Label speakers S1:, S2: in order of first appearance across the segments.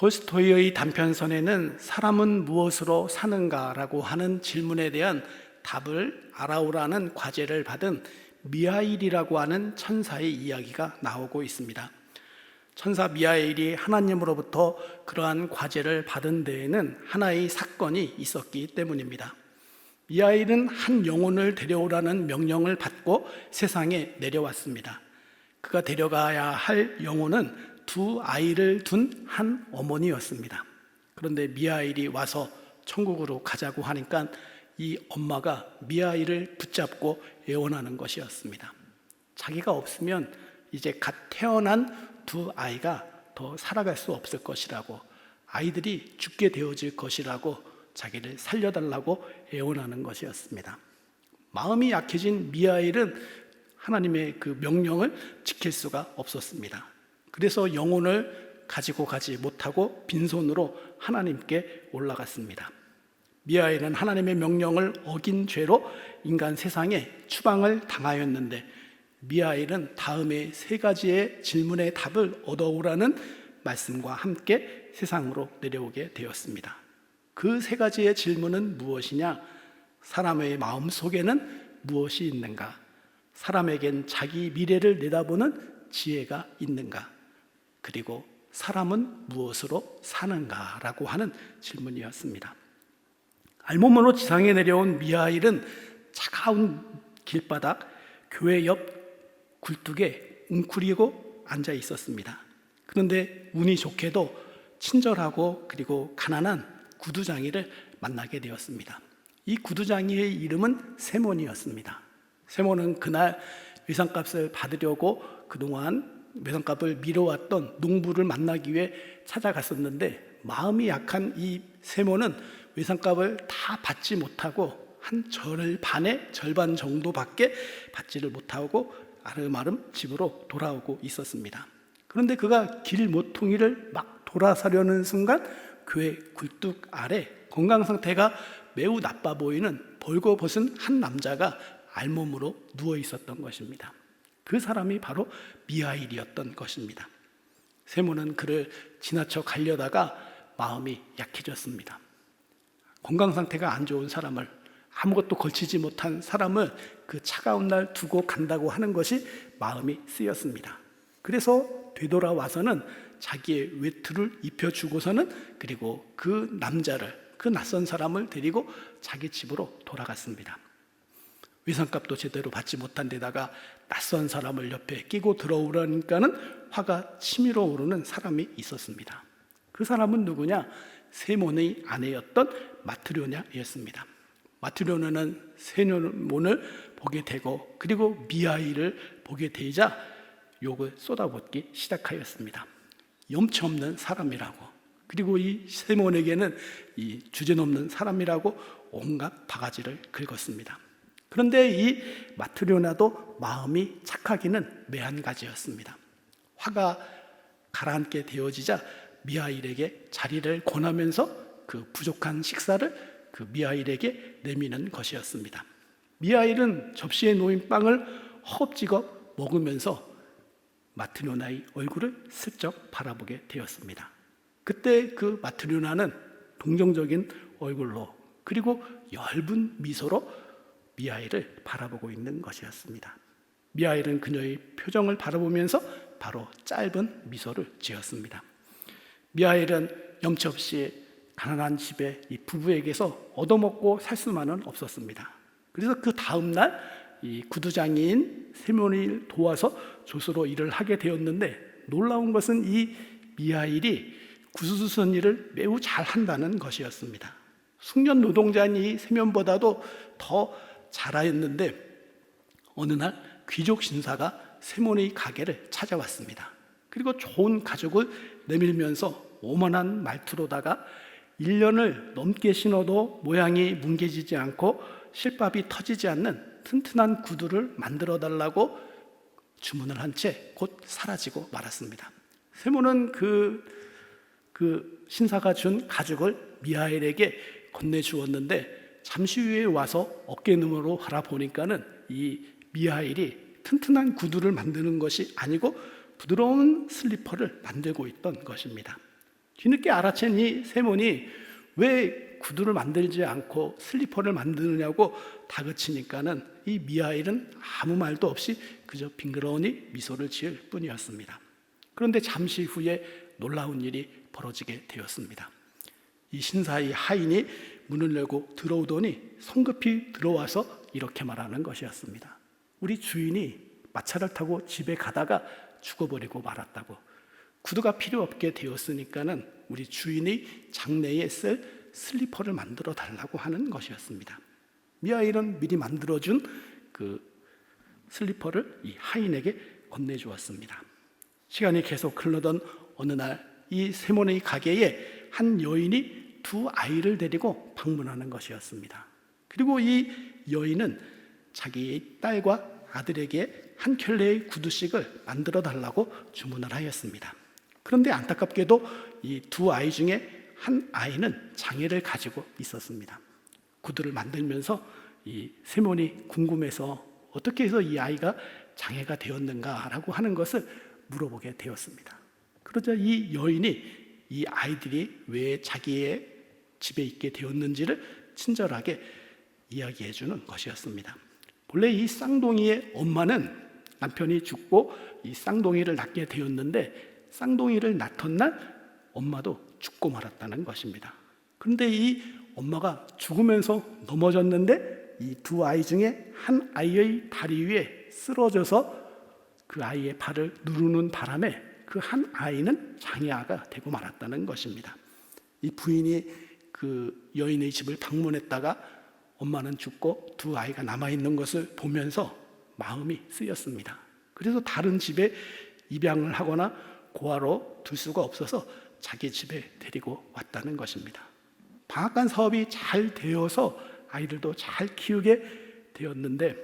S1: 톨스토이의 단편선에는 사람은 무엇으로 사는가라고 하는 질문에 대한 답을 알아오라는 과제를 받은 미하일이라고 하는 천사의 이야기가 나오고 있습니다. 천사 미하일이 하나님으로부터 그러한 과제를 받은 데에는 하나의 사건이 있었기 때문입니다. 미하일은 한 영혼을 데려오라는 명령을 받고 세상에 내려왔습니다. 그가 데려가야 할 영혼은 두 아이를 둔 한 어머니였습니다. 그런데 미하일이 와서 천국으로 가자고 하니까 이 엄마가 미하일을 붙잡고 애원하는 것이었습니다. 자기가 없으면 이제 갓 태어난 두 아이가 더 살아갈 수 없을 것이라고 아이들이 죽게 되어질 것이라고 자기를 살려달라고 애원하는 것이었습니다. 마음이 약해진 미하일은 하나님의 그 명령을 지킬 수가 없었습니다. 그래서 영혼을 가지고 가지 못하고 빈손으로 하나님께 올라갔습니다. 미하일은 하나님의 명령을 어긴 죄로 인간 세상에 추방을 당하였는데 미하일은 다음에 세 가지의 질문의 답을 얻어오라는 말씀과 함께 세상으로 내려오게 되었습니다. 그 세 가지의 질문은 무엇이냐? 사람의 마음 속에는 무엇이 있는가? 사람에겐 자기 미래를 내다보는 지혜가 있는가? 그리고 사람은 무엇으로 사는가라고 하는 질문이었습니다. 알몸으로 지상에 내려온 미하일은 차가운 길바닥 교회 옆 굴뚝에 웅크리고 앉아 있었습니다. 그런데 운이 좋게도 친절하고 그리고 가난한 구두장이를 만나게 되었습니다. 이 구두장이의 이름은 세몬이었습니다. 세몬은 그날 외상값을 받으려고 그동안 외상값을 미뤄왔던 농부를 만나기 위해 찾아갔었는데 마음이 약한 이 세몬은 외상값을 다 받지 못하고 한 절 반의 절반 정도밖에 받지를 못하고 아름아름 집으로 돌아오고 있었습니다. 그런데 그가 길 모퉁이를 막 돌아서려는 순간 교회 굴뚝 아래 건강 상태가 매우 나빠 보이는 벌거벗은 한 남자가 알몸으로 누워 있었던 것입니다. 그 사람이 바로 미하일이었던 것입니다. 세모는 그를 지나쳐 가려다가 마음이 약해졌습니다. 건강 상태가 안 좋은 사람을 아무것도 걸치지 못한 사람을 그 차가운 날 두고 간다고 하는 것이 마음이 쓰였습니다. 그래서 되돌아와서는 자기의 외투를 입혀주고서는 그리고 그 남자를 그 낯선 사람을 데리고 자기 집으로 돌아갔습니다. 위상값도 제대로 받지 못한 데다가 낯선 사람을 옆에 끼고 들어오려니까는 화가 치밀어 오르는 사람이 있었습니다. 그 사람은 누구냐? 세몬의 아내였던 마트료냐였습니다. 마트료냐는 세몬을 보게 되고 그리고 미아이를 보게 되자 욕을 쏟아붓기 시작하였습니다. 염치 없는 사람이라고 그리고 이 세몬에게는 이 주제넘는 사람이라고 온갖 바가지를 긁었습니다. 그런데 이 마트료나도 마음이 착하기는 매한가지였습니다. 화가 가라앉게 되어지자 미하일에게 자리를 권하면서 그 부족한 식사를 그 미하일에게 내미는 것이었습니다. 미하일은 접시에 놓인 빵을 허겁지겁 먹으면서 마트료나의 얼굴을 슬쩍 바라보게 되었습니다. 그때 그 마트료나는 동정적인 얼굴로 그리고 엷은 미소로 미하일을 바라보고 있는 것이었습니다. 미하일은 그녀의 표정을 바라보면서 바로 짧은 미소를 지었습니다. 미하일은 염치 없이 가난한 집에 이 부부에게서 얻어먹고 살 수만은 없었습니다. 그래서 그 다음 날 이 구두장이인 세몬을 도와서 조수로 일을 하게 되었는데 놀라운 것은 이 미하일이 구수선 일을 매우 잘 한다는 것이었습니다. 숙련 노동자인 이 세면보다도 더 잘하였는데 어느 날 귀족 신사가 세몬의 가게를 찾아왔습니다. 그리고 좋은 가죽을 내밀면서 오만한 말투로다가 1년을 넘게 신어도 모양이 뭉개지지 않고 실밥이 터지지 않는 튼튼한 구두를 만들어 달라고 주문을 한 채 곧 사라지고 말았습니다. 세모는 그, 그 신사가 준 가죽을 미하엘에게 건네주었는데 잠시 후에 와서 어깨너머로 바라보니까는 이 미하엘이 튼튼한 구두를 만드는 것이 아니고 부드러운 슬리퍼를 만들고 있던 것입니다. 뒤늦게 알아챈 이 세몬이 왜 구두를 만들지 않고 슬리퍼를 만드느냐고 다그치니까는 이 미하일은 아무 말도 없이 그저 빙그러우니 미소를 지을 뿐이었습니다. 그런데 잠시 후에 놀라운 일이 벌어지게 되었습니다. 이 신사의 하인이 문을 열고 들어오더니 성급히 들어와서 이렇게 말하는 것이었습니다. 우리 주인이 마차를 타고 집에 가다가 죽어버리고 말았다고. 구두가 필요 없게 되었으니까는 우리 주인이 장래에 쓸 슬리퍼를 만들어 달라고 하는 것이었습니다. 미하일은 미리 만들어준 그 슬리퍼를 이 하인에게 건네주었습니다. 시간이 계속 흘러던 어느 날 이 세모네의 가게에 한 여인이 두 아이를 데리고 방문하는 것이었습니다. 그리고 이 여인은 자기의 딸과 아들에게 한 켤레의 구두씩을 만들어 달라고 주문을 하였습니다. 그런데 안타깝게도 이 두 아이 중에 한 아이는 장애를 가지고 있었습니다. 구두를 만들면서 이 세몬이 궁금해서 어떻게 해서 이 아이가 장애가 되었는가라고 하는 것을 물어보게 되었습니다. 그러자 이 여인이 이 아이들이 왜 자기의 집에 있게 되었는지를 친절하게 이야기해 주는 것이었습니다. 본래 이 쌍둥이의 엄마는 남편이 죽고 이 쌍둥이를 낳게 되었는데 쌍둥이를 낳던 날 엄마도 죽고 말았다는 것입니다. 그런데 이 엄마가 죽으면서 넘어졌는데 이 두 아이 중에 한 아이의 다리 위에 쓰러져서 그 아이의 발을 누르는 바람에 그 한 아이는 장애아가 되고 말았다는 것입니다. 이 부인이 그 여인의 집을 방문했다가 엄마는 죽고 두 아이가 남아 있는 것을 보면서 마음이 쓰였습니다. 그래서 다른 집에 입양을 하거나 고아로 둘 수가 없어서 자기 집에 데리고 왔다는 것입니다. 방앗간 사업이 잘 되어서 아이들도 잘 키우게 되었는데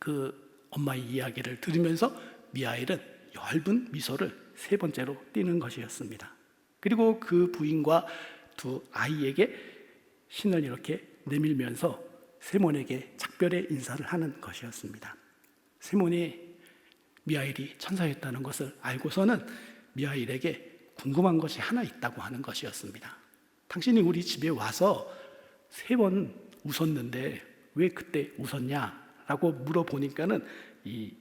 S1: 그 엄마의 이야기를 들으면서 미아일은 엷은 미소를 세 번째로 띠는 것이었습니다. 그리고 그 부인과 두 아이에게 신을 이렇게 내밀면서 세몬에게 작별의 인사를 하는 것이었습니다. 세몬이 미하일이 천사였다는 것을 알고서는 미하일에게 궁금한 것이 하나 있다고 하는 것이었습니다. 당신이 우리 집에 와서 세 번 웃었는데 왜 그때 웃었냐 라고 물어보니까는 이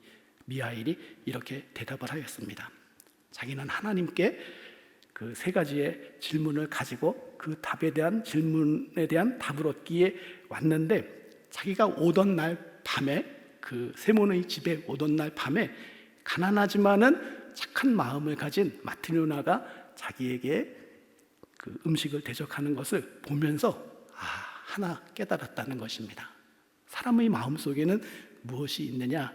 S1: 미하일이 이렇게 대답을 하였습니다. 자기는 하나님께 그 세 가지의 질문을 가지고 그 답에 대한 질문에 대한 답을 얻기에 왔는데 자기가 오던 날 밤에 그 세몬의 집에 오던 날 밤에 가난하지만은 착한 마음을 가진 마트리오나가 자기에게 그 음식을 대접하는 것을 보면서 아, 하나 깨달았다는 것입니다. 사람의 마음 속에는 무엇이 있느냐?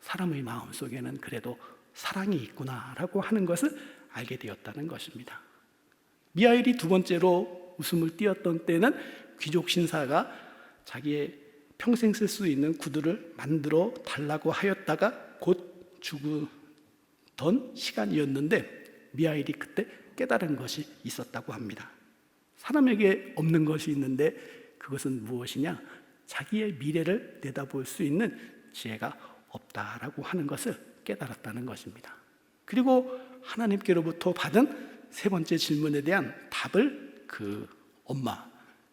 S1: 사람의 마음 속에는 그래도 사랑이 있구나라고 하는 것을 알게 되었다는 것입니다. 미하일이 두 번째로 웃음을 띄었던 때는 귀족 신사가 자기의 평생 쓸 수 있는 구두를 만들어 달라고 하였다가 곧 죽던 시간이었는데 미하일이 그때 깨달은 것이 있었다고 합니다. 사람에게 없는 것이 있는데 그것은 무엇이냐? 자기의 미래를 내다볼 수 있는 지혜가 없다라고 하는 것을 깨달았다는 것입니다. 그리고 하나님께로부터 받은 세 번째 질문에 대한 답을 그 엄마,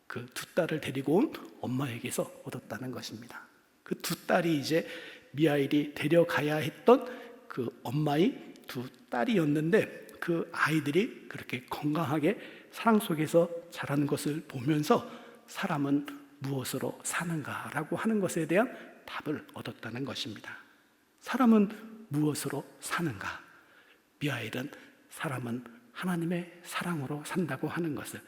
S1: 그 두 딸을 데리고 온 엄마에게서 얻었다는 것입니다. 그 두 딸이 이제 미하일이 데려가야 했던 그 엄마의 두 딸이었는데 그 아이들이 그렇게 건강하게 사랑 속에서 자라는 것을 보면서 사람은 무엇으로 사는가라고 하는 것에 대한 답을 얻었다는 것입니다. 사람은 무엇으로 사는가? 미하일은 사람은 하나님의 사랑으로 산다고 하는 것을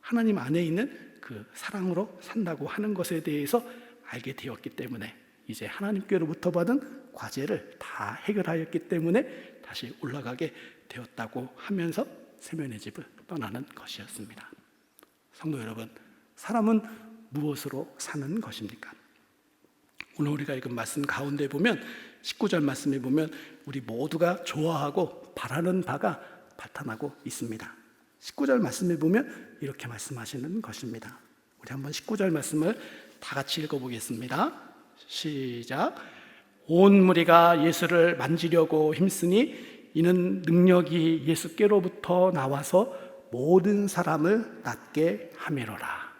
S1: 하나님 안에 있는 그 사랑으로 산다고 하는 것에 대해서 알게 되었기 때문에 이제 하나님께로부터 받은 과제를 다 해결하였기 때문에 다시 올라가게 되었다고 하면서 세면의 집을 떠나는 것이었습니다. 성도 여러분, 사람은 무엇으로 사는 것입니까? 오늘 우리가 읽은 말씀 가운데 보면 19절 말씀에 보면 우리 모두가 좋아하고 바라는 바가 나타나고 있습니다. 19절 말씀에 보면 이렇게 말씀하시는 것입니다. 우리 한번 19절 말씀을 다 같이 읽어보겠습니다. 시작. 온 무리가 예수를 만지려고 힘쓰니 이는 능력이 예수께로부터 나와서 모든 사람을 낫게 하매로라.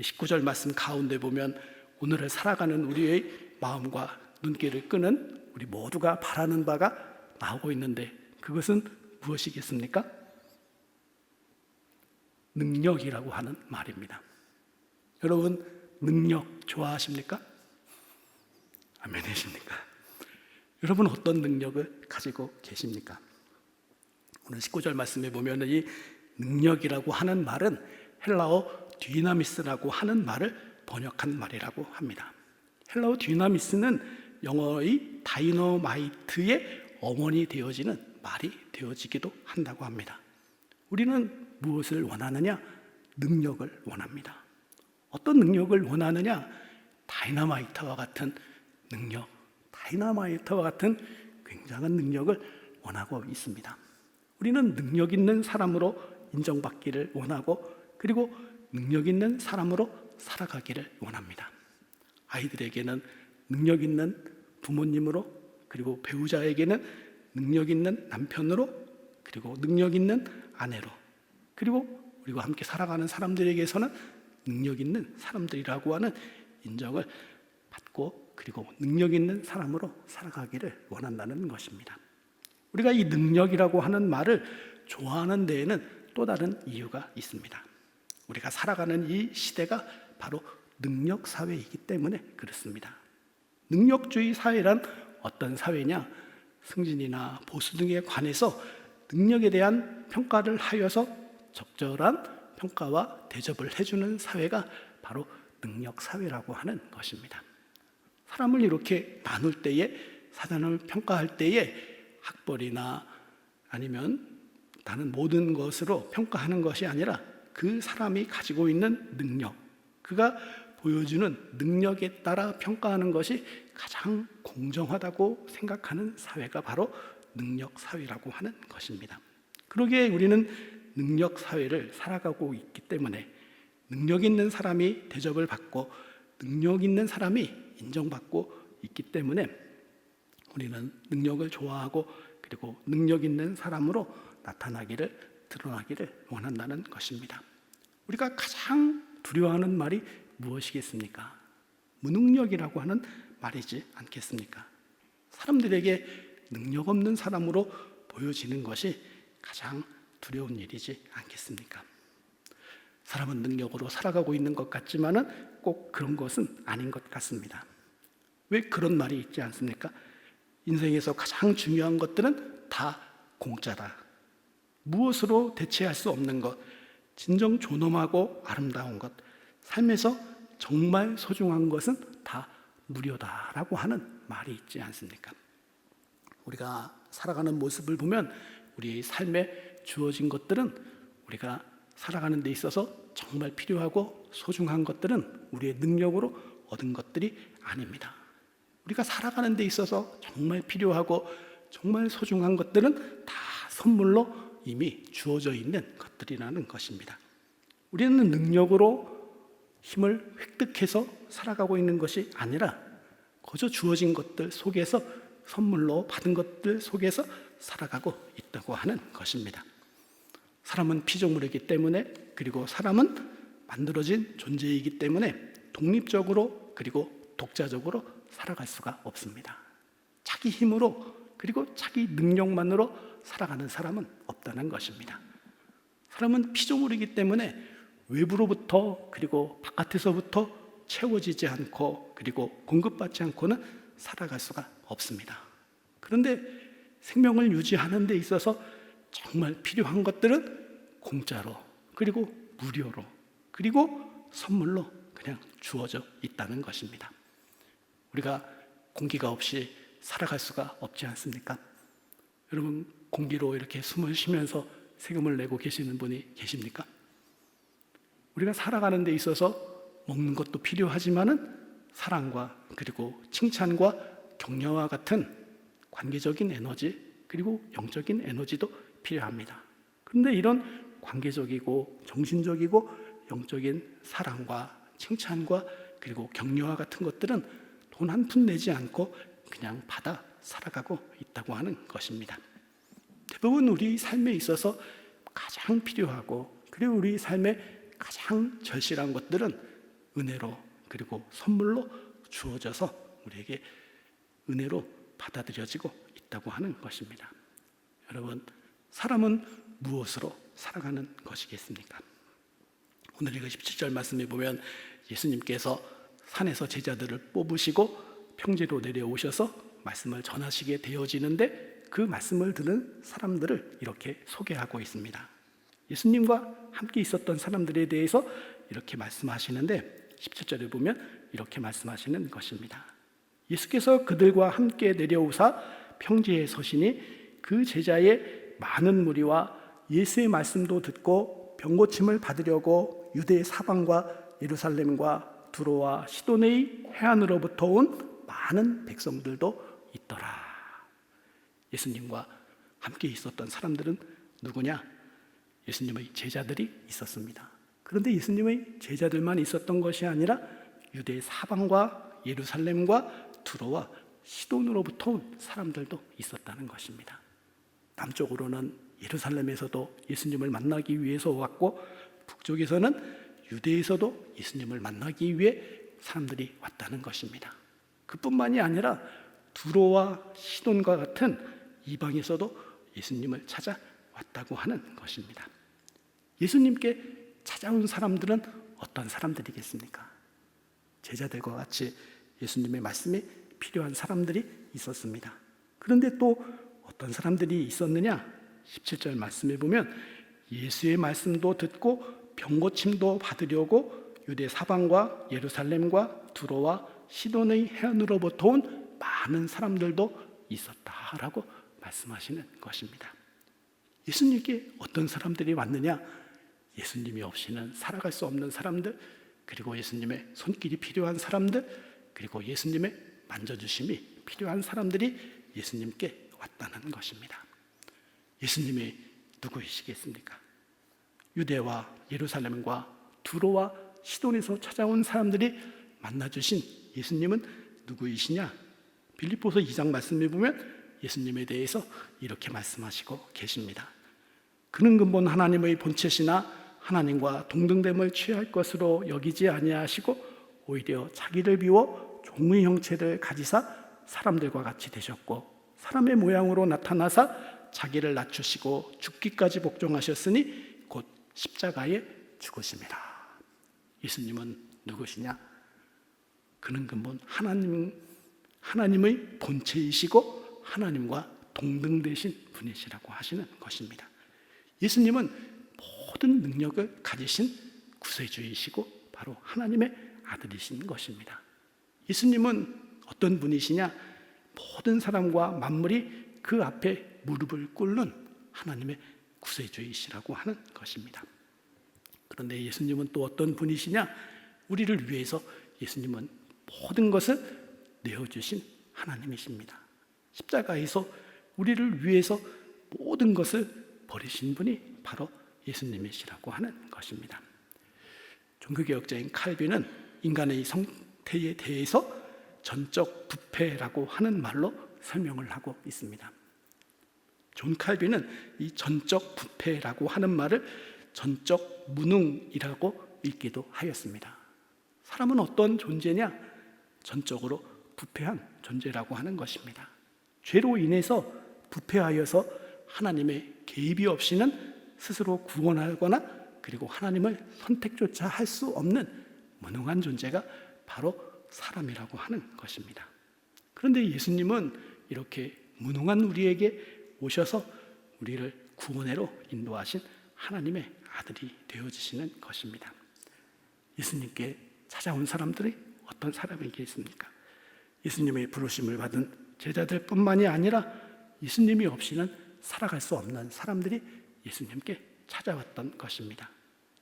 S1: 19절 말씀 가운데 보면 오늘을 살아가는 우리의 마음과 눈길을 끄는 우리 모두가 바라는 바가 나오고 있는데 그것은 무엇이겠습니까? 능력이라고 하는 말입니다. 여러분 능력 좋아하십니까? 아멘이십니까? 여러분 어떤 능력을 가지고 계십니까? 오늘 19절 말씀에 보면 이 능력이라고 하는 말은 헬라어 디나미스라고 하는 말을 번역한 말이라고 합니다. 헬라어 디나미스는 영어의 다이너마이트의 어머니 되어지는 말이 되어지기도 한다고 합니다. 우리는 무엇을 원하느냐? 능력을 원합니다. 어떤 능력을 원하느냐? 다이너마이트와 같은 능력, 다이너마이트와 같은 굉장한 능력을 원하고 있습니다. 우리는 능력 있는 사람으로 인정받기를 원하고 그리고 능력 있는 사람으로 살아가기를 원합니다. 아이들에게는 능력 있는 부모님으로 그리고 배우자에게는 능력 있는 남편으로 그리고 능력 있는 아내로 그리고 우리와 함께 살아가는 사람들에게서는 능력 있는 사람들이라고 하는 인정을 받고 그리고 능력 있는 사람으로 살아가기를 원한다는 것입니다. 우리가 이 능력이라고 하는 말을 좋아하는 데에는 또 다른 이유가 있습니다. 우리가 살아가는 이 시대가 바로 능력 사회이기 때문에 그렇습니다. 능력주의 사회란 어떤 사회냐? 승진이나 보수 등에 관해서 능력에 대한 평가를 하여서 적절한 평가와 대접을 해주는 사회가 바로 능력 사회라고 하는 것입니다. 사람을 이렇게 나눌 때에 사단을 평가할 때에 학벌이나 아니면 다른 모든 것으로 평가하는 것이 아니라 그 사람이 가지고 있는 능력, 그가 보여주는 능력에 따라 평가하는 것이 가장 공정하다고 생각하는 사회가 바로 능력 사회라고 하는 것입니다. 그러기에 우리는 능력 사회를 살아가고 있기 때문에 능력 있는 사람이 대접을 받고 능력 있는 사람이 인정받고 있기 때문에 우리는 능력을 좋아하고 그리고 능력 있는 사람으로 나타나기를 드러나기를 원한다는 것입니다. 우리가 가장 두려워하는 말이 무엇이겠습니까? 무능력이라고 하는 말이지 않겠습니까? 사람들에게 능력 없는 사람으로 보여지는 것이 가장 두려운 일이지 않겠습니까? 사람은 능력으로 살아가고 있는 것 같지만은 꼭 그런 것은 아닌 것 같습니다. 왜 그런 말이 있지 않습니까? 인생에서 가장 중요한 것들은 다 공짜다. 무엇으로 대체할 수 없는 것, 진정 존엄하고 아름다운 것, 삶에서 정말 소중한 것은 다 무료다라고 하는 말이 있지 않습니까? 우리가 살아가는 모습을 보면 우리의 삶에 주어진 것들은 우리가 살아가는 데 있어서 정말 필요하고 소중한 것들은 우리의 능력으로 얻은 것들이 아닙니다. 우리가 살아가는 데 있어서 정말 필요하고 정말 소중한 것들은 다 선물로 이미 주어져 있는 것들이라는 것입니다. 우리는 능력으로 힘을 획득해서 살아가고 있는 것이 아니라 거저 주어진 것들 속에서 선물로 받은 것들 속에서 살아가고 있다고 하는 것입니다. 사람은 피조물이기 때문에 그리고 사람은 만들어진 존재이기 때문에 독립적으로 그리고 독자적으로 살아갈 수가 없습니다. 자기 힘으로 그리고 자기 능력만으로 살아가는 사람은 없다는 것입니다. 사람은 피조물이기 때문에 외부로부터 그리고 바깥에서부터 채워지지 않고 그리고 공급받지 않고는 살아갈 수가 없습니다. 그런데 생명을 유지하는 데 있어서 정말 필요한 것들은 공짜로 그리고 무료로 그리고 선물로 그냥 주어져 있다는 것입니다. 우리가 공기가 없이 살아갈 수가 없지 않습니까? 여러분 공기로 이렇게 숨을 쉬면서 세금을 내고 계시는 분이 계십니까? 우리가 살아가는 데 있어서 먹는 것도 필요하지만은 사랑과 그리고 칭찬과 격려와 같은 관계적인 에너지 그리고 영적인 에너지도 필요합니다. 그런데 이런 관계적이고 정신적이고 영적인 사랑과 칭찬과 그리고 격려와 같은 것들은 돈 한 푼 내지 않고 그냥 받아 살아가고 있다고 하는 것입니다. 대부분 우리 삶에 있어서 가장 필요하고 그리고 우리 삶에 가장 절실한 것들은 은혜로 그리고 선물로 주어져서 우리에게 은혜로 받아들여지고 있다고 하는 것입니다. 여러분, 사람은 무엇으로 살아가는 것이겠습니까? 오늘 이거 17절 말씀에 보면 예수님께서 산에서 제자들을 뽑으시고 평지로 내려오셔서 말씀을 전하시게 되어지는데 그 말씀을 듣는 사람들을 이렇게 소개하고 있습니다. 예수님과 함께 있었던 사람들에 대해서 이렇게 말씀하시는데 17절에 보면 이렇게 말씀하시는 것입니다. 예수께서 그들과 함께 내려오사 평지에 서시니 그 제자의 많은 무리와 예수의 말씀도 듣고 병고침을 받으려고 유대 사방과 예루살렘과 두로와 시도네의 해안으로부터 온 많은 백성들도 있더라. 예수님과 함께 있었던 사람들은 누구냐? 예수님의 제자들이 있었습니다. 그런데 예수님의 제자들만 있었던 것이 아니라 유대 사방과 예루살렘과 두로와 시돈으로부터 온 사람들도 있었다는 것입니다. 남쪽으로는 예루살렘에서도 예수님을 만나기 위해서 왔고 북쪽에서는 유대에서도 예수님을 만나기 위해 사람들이 왔다는 것입니다. 그뿐만이 아니라 두로와 시돈과 같은 이방에서도 예수님을 찾아 왔다고 하는 것입니다. 예수님께 찾아온 사람들은 어떤 사람들이겠습니까? 제자들과 같이 예수님의 말씀이 필요한 사람들이 있었습니다. 그런데 또 어떤 사람들이 있었느냐? 17절 말씀에 보면 예수의 말씀도 듣고 병고침도 받으려고 유대 사방과 예루살렘과 두로와 시돈의 해안으로부터 온 많은 사람들도 있었다라고 말씀하시는 것입니다. 예수님께 어떤 사람들이 왔느냐? 예수님이 없이는 살아갈 수 없는 사람들, 그리고 예수님의 손길이 필요한 사람들, 그리고 예수님의 만져주심이 필요한 사람들이 예수님께 왔다는 것입니다. 예수님이 누구이시겠습니까? 유대와 예루살렘과 두로와 시돈에서 찾아온 사람들이 만나주신 예수님은 누구이시냐? 빌립보서 2장 말씀에 보면 예수님에 대해서 이렇게 말씀하시고 계십니다. 그는 근본 하나님의 본체시나 하나님과 동등됨을 취할 것으로 여기지 아니하시고 오히려 자기를 비워 종의 형체를 가지사 사람들과 같이 되셨고 사람의 모양으로 나타나사 자기를 낮추시고 죽기까지 복종하셨으니 곧 십자가에 죽으십니다. 예수님은 누구시냐? 그는 근본 하나님 하나님의 본체이시고 하나님과 동등되신 분이시라고 하시는 것입니다. 예수님은 모든 능력을 가지신 구세주이시고 바로 하나님의 아들이신 것입니다. 예수님은 어떤 분이시냐? 모든 사람과 만물이 그 앞에 무릎을 꿇는 하나님의 구세주이시라고 하는 것입니다. 그런데 예수님은 또 어떤 분이시냐? 우리를 위해서 예수님은 모든 것을 내어주신 하나님이십니다. 십자가에서 우리를 위해서 모든 것을 버리신 분이 바로 예수님이시라고 하는 것입니다. 종교개혁자인 칼빈은 인간의 성태에 대해서 전적 부패라고 하는 말로 설명을 하고 있습니다. 존 칼빈은 이 전적 부패라고 하는 말을 전적 무능이라고 읽기도 하였습니다. 사람은 어떤 존재냐? 전적으로 부패한 존재라고 하는 것입니다. 죄로 인해서 부패하여서 하나님의 개입이 없이는 스스로 구원하거나 그리고 하나님을 선택조차 할 수 없는 무능한 존재가 바로 사람이라고 하는 것입니다. 그런데 예수님은 이렇게 무능한 우리에게 오셔서 우리를 구원해로 인도하신 하나님의 아들이 되어지시는 것입니다. 예수님께 찾아온 사람들이 어떤 사람이겠습니까? 예수님의 부르심을 받은 제자들뿐만이 아니라 예수님이 없이는 살아갈 수 없는 사람들이 예수님께 찾아왔던 것입니다.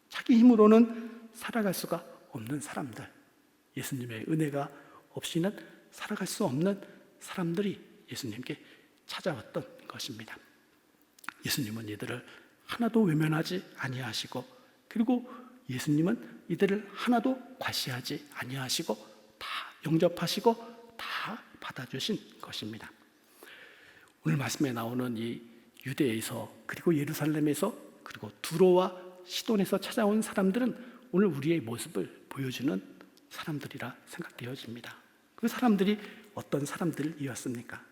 S1: 자기 힘으로는 살아갈 수가 없는 사람들, 예수님의 은혜가 없이는 살아갈 수 없는 사람들이 예수님께 찾아왔던 것입니다. 예수님은 이들을 하나도 외면하지 아니하시고 그리고 예수님은 이들을 하나도 과시하지 아니하시고 다 영접하시고 다 받아주신 것입니다. 오늘 말씀에 나오는 이 유대에서 그리고 예루살렘에서 그리고 두로와 시돈에서 찾아온 사람들은 오늘 우리의 모습을 보여주는 사람들이라 생각되어집니다. 그 사람들이 어떤 사람들이었습니까?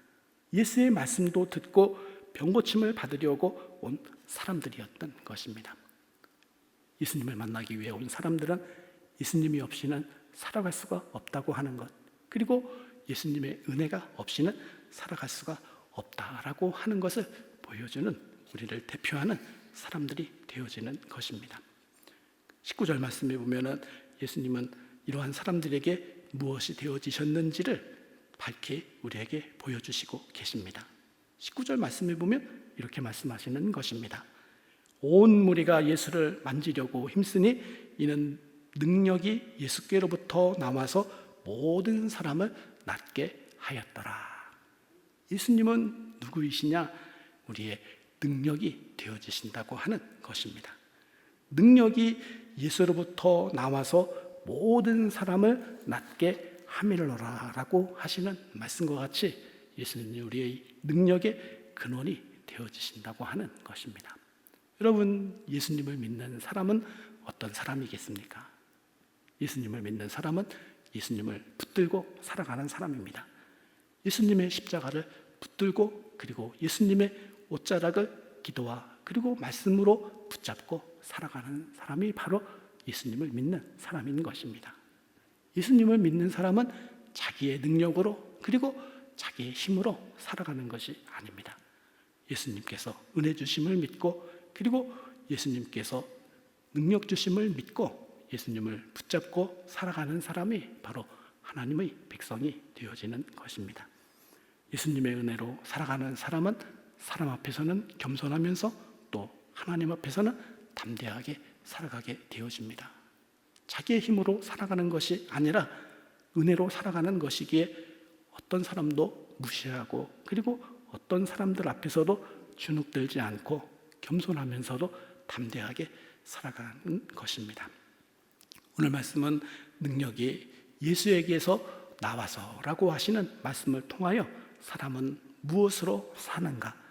S1: 예수의 말씀도 듣고 병고침을 받으려고 온 사람들이었던 것입니다. 예수님을 만나기 위해 온 사람들은 예수님이 없이는 살아갈 수가 없다고 하는 것, 그리고 예수님의 은혜가 없이는 살아갈 수가 없다라고 하는 것을 보여주는 우리를 대표하는 사람들이 되어지는 것입니다. 19절 말씀에 보면은 예수님은 이러한 사람들에게 무엇이 되어지셨는지를 밝히 우리에게 보여주시고 계십니다. 19절 말씀에 보면 이렇게 말씀하시는 것입니다. 온 무리가 예수를 만지려고 힘쓰니 이는 능력이 예수께로부터 나와서 모든 사람을 낫게 하였더라. 예수님은 누구이시냐? 우리의 능력이 되어지신다고 하는 것입니다. 능력이 예수로부터 나와서 모든 사람을 낫게 하밀러라라고 하시는 말씀과 같이 예수님이 우리의 능력의 근원이 되어지신다고 하는 것입니다. 여러분, 예수님을 믿는 사람은 어떤 사람이겠습니까? 예수님을 믿는 사람은 예수님을 붙들고 살아가는 사람입니다. 예수님의 십자가를 붙들고 그리고 예수님의 옷자락을 기도와 그리고 말씀으로 붙잡고 살아가는 사람이 바로 예수님을 믿는 사람인 것입니다. 예수님을 믿는 사람은 자기의 능력으로 그리고 자기의 힘으로 살아가는 것이 아닙니다. 예수님께서 은혜 주심을 믿고 그리고 예수님께서 능력 주심을 믿고 예수님을 붙잡고 살아가는 사람이 바로 하나님의 백성이 되어지는 것입니다. 예수님의 은혜로 살아가는 사람은 사람 앞에서는 겸손하면서 또 하나님 앞에서는 담대하게 살아가게 되어집니다. 자기의 힘으로 살아가는 것이 아니라 은혜로 살아가는 것이기에 어떤 사람도 무시하고 그리고 어떤 사람들 앞에서도 주눅들지 않고 겸손하면서도 담대하게 살아가는 것입니다. 오늘 말씀은 능력이 예수에게서 나와서라고 하시는 말씀을 통하여 사람은 무엇으로 사는가,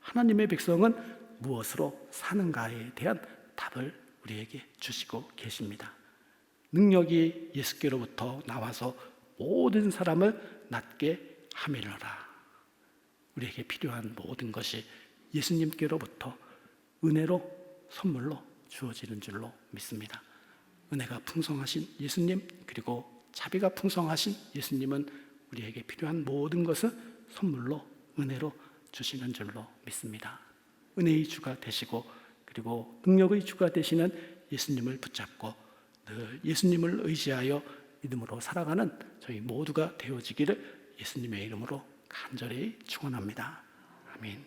S1: 하나님의 백성은 무엇으로 사는가에 대한 답을 우리에게 주시고 계십니다. 능력이 예수께로부터 나와서 모든 사람을 낫게 하밀어라. 우리에게 필요한 모든 것이 예수님께로부터 은혜로 선물로 주어지는 줄로 믿습니다. 은혜가 풍성하신 예수님 그리고 자비가 풍성하신 예수님은 우리에게 필요한 모든 것을 선물로 은혜로 주시는 줄로 믿습니다. 은혜의 주가 되시고 그리고 능력의 주가 되시는 예수님을 붙잡고 늘 예수님을 의지하여 믿음으로 살아가는 저희 모두가 되어지기를 예수님의 이름으로 간절히 축원합니다. 아멘.